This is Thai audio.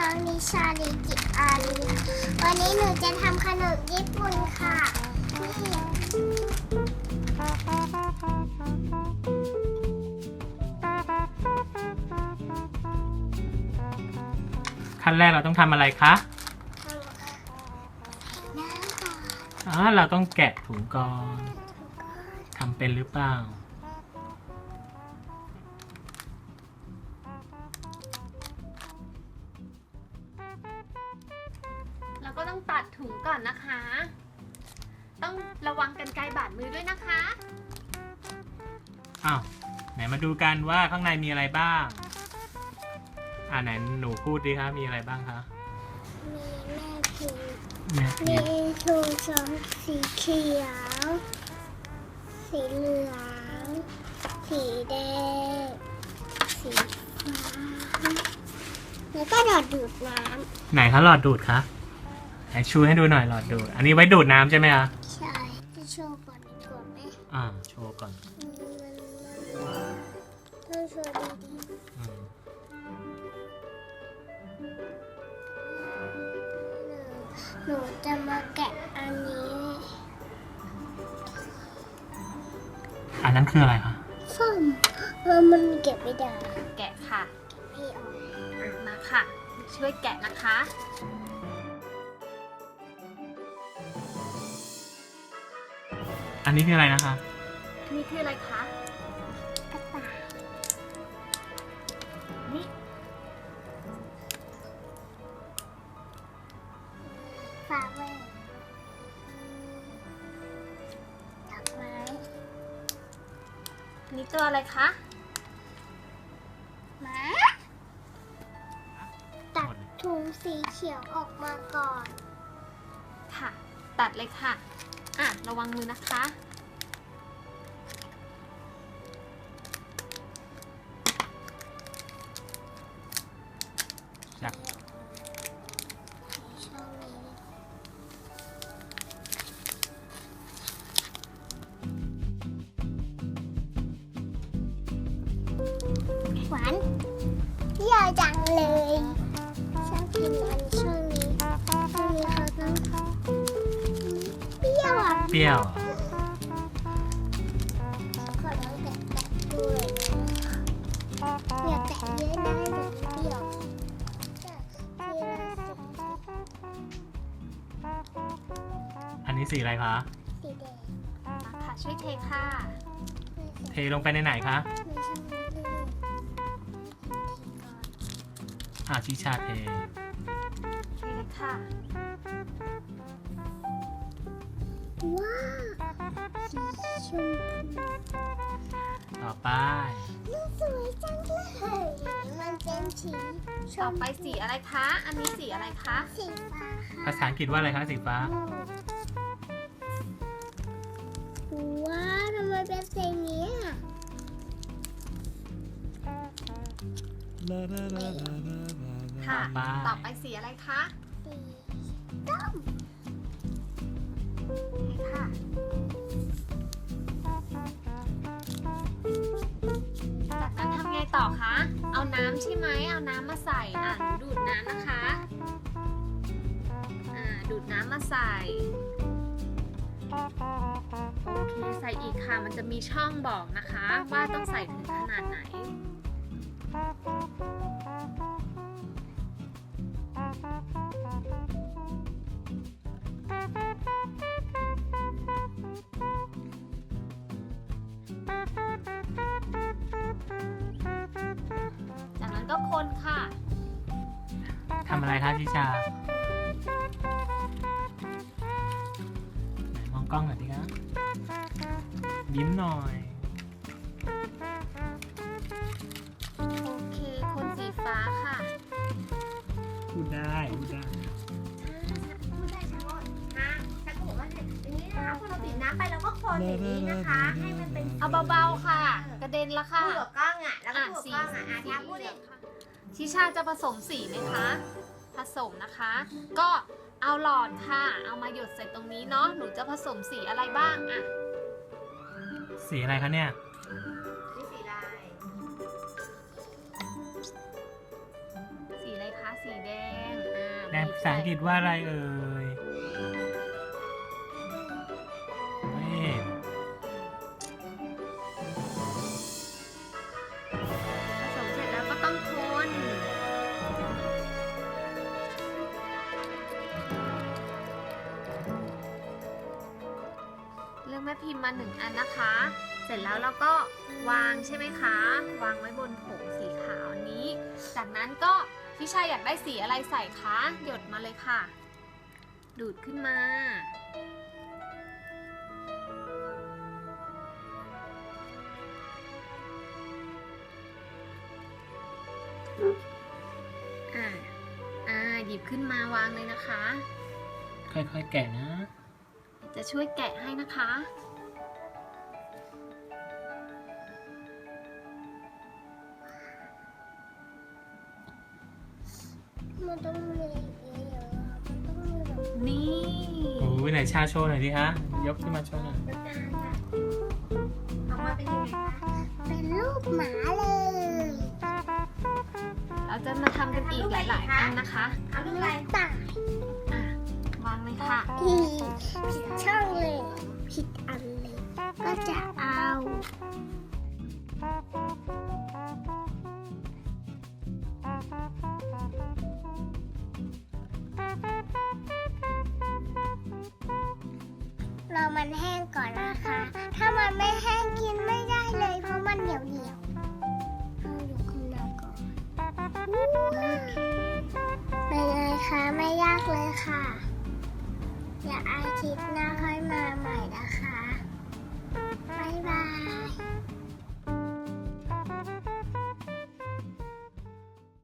น้องนิชาลิกิอาลีวันนี้หนูจะทำขนมญี่ปุ่นค่ะนี่ขั้นแรกเราต้องทำอะไรคะน้ำก่อนอ๋อเราต้องแกะถุงก่อนทำเป็นหรือเปล่า ก็ต้องตัดถุงก่อนนะคะ ต้องระวังกันไกรบาดมือด้วยนะคะ อ้าวไหนมาดูกันว่าข้างในมีอะไรบ้าง อ่าไหนหนูพูดดิคะมีอะไรบ้างคะมีแม่พิมพ์แม่มีพิมพ์ถุงสองสีเขียว สีเหลือง สีแดง สีฟ้า แล้วก็หลอดดูดน้ไหนคะหลอดดูดคะ ไหนชูให้ดูหน่อยหลอดดูดอันนี้ไว้ดูดน้ำใช่ไหมคะำใช่จะโชว์ก่อนดีกว่าไหมอ่าโชว์ก่อนต้องโชว์ดีอืมๆหนูจะมาแกะอันนี้ อันนั้นคืออะไรคะส้มเออมันเก็บไม่ได้แกะค่ะพี่ออกมาค่ะ ช่วยแกะนะคะ อันนี้คืออะไรนะคะ นี่คืออะไรคะกระต่ายนี่ฟาเวอร์ดอกไม้นี่ตัวอะไรคะหมาตัดถุงสีเขียวออกมาก่อน ค่ะ ตัดเลยค่ะ อะ ระวังมือนะคะจากช่องนี้หวานเปรี้ยวจังเลยชอบกินอันช่วงนี้ เปรี้ยวขอลองแตะแตะด้วยอย่าแตะเยอะได้เดี๋ยวมันเปรี้ยวแต่ที่ล่าสุดอันนี้สีอะไรคะ สีแดงมาค่ะช่วยเทค่ะเทลงไปในไหนคะไม่ใช่ไม่ใช่อ่าชิชาเทเทเลยค่ะ ว้าวสีชมพูต่อไป มันสวยจังเลยมันเป็นสีชต่อมไปสีอะไรคะ อันนี้สีอะไรคะ สีฟ้าค่ะภาษาอังกฤษว่าอะไรคะสีฟ้า ว้าวทำไมเป็นสีนี้อะค่ะ ต่อไปต่อไปสีอะไรคะ สีส้มนี่ ค่ะจากนั้นทำไงต่อคะ เอาน้ำใช่ไหม เอาน้ำมาใส่ อะหนูดูดน้ำนะคะ อ่า ดูดน้ำมาใส่ โอเค ใส่อีกค่ะ มันจะมีช่องบอกนะคะ ว่าต้องใส่ถึงขนาดไหน กนั้นก็คนค่ะ ทำอะไรคะชิชาไหนมองกล้องหน่อยดิคะยิ้มหน่อย โอเค คนสีฟ้าค่ะพูดได้พูดได้ พูดได้ชัดว่านะชัดก็บอกว่าเนี่ยอย่างนี้นะคะพอเราบีบน้ำไปเราก็คนอย่างนี้นะคะ ให้มันเป็นเอาเบาๆค่ะ กระเด็นละค่ะพูดกับกล้องอะแล้วก็อะพูดสีกับกล้องอะอาสีชาพูดเหลืดิองค่ะ ชิชาจะผสมสีไหมคะ ผสมนะคะ ก็เอาหลอดค่ะ เอามาหยดใส่ตรงนี้เนาะ หนูจะผสมสีอะไรบ้างอะสีอะไรคะเนี่ย นี่สีลาย สีอะไรคะ สีแดง อ่าแดงภาษาอังกฤษว่าอะไรเอ่ย พิมพ์มาหนึ่งอันนะคะ เสร็จแล้วเราก็วางใช่ไหมคะ วางไว้บนผงสีขาวนี้ จากนั้นก็พี่ชายอยากได้สีอะไรใส่คะหยดมาเลยค่ะ ดูดขึ้นมาอ่าอ่าหยิบขึ้นมาวางเลยนะคะ ค่อยๆแกะนะ จะช่วยแกะให้นะคะ มันต้องมีเยอะๆมันต้องมีแบบนี่โอ้ยไหนชาโชว์หน่อยดิคะยกขึ้นมาโชว์หน่อยออกมาเป็นยังไงคะเป็นรูปหมาเลยเราจะมาทำกันอีกหลายๆอันนะคะ เอาลูกอะไรตายอะวางเลยค่ะผิด อมันแห้งก่อนนะคะ ถ้ามันไม่แห้งกินไม่ได้เลย เพราะมันเหนียวเหนียวเอาดูขึ้นมาก่อนเป็นไงคะไม่ยากเลยค่ะ อย่าอาทิตย์หน้าค่อยมาใหม่นะคะ บ๊ายบาย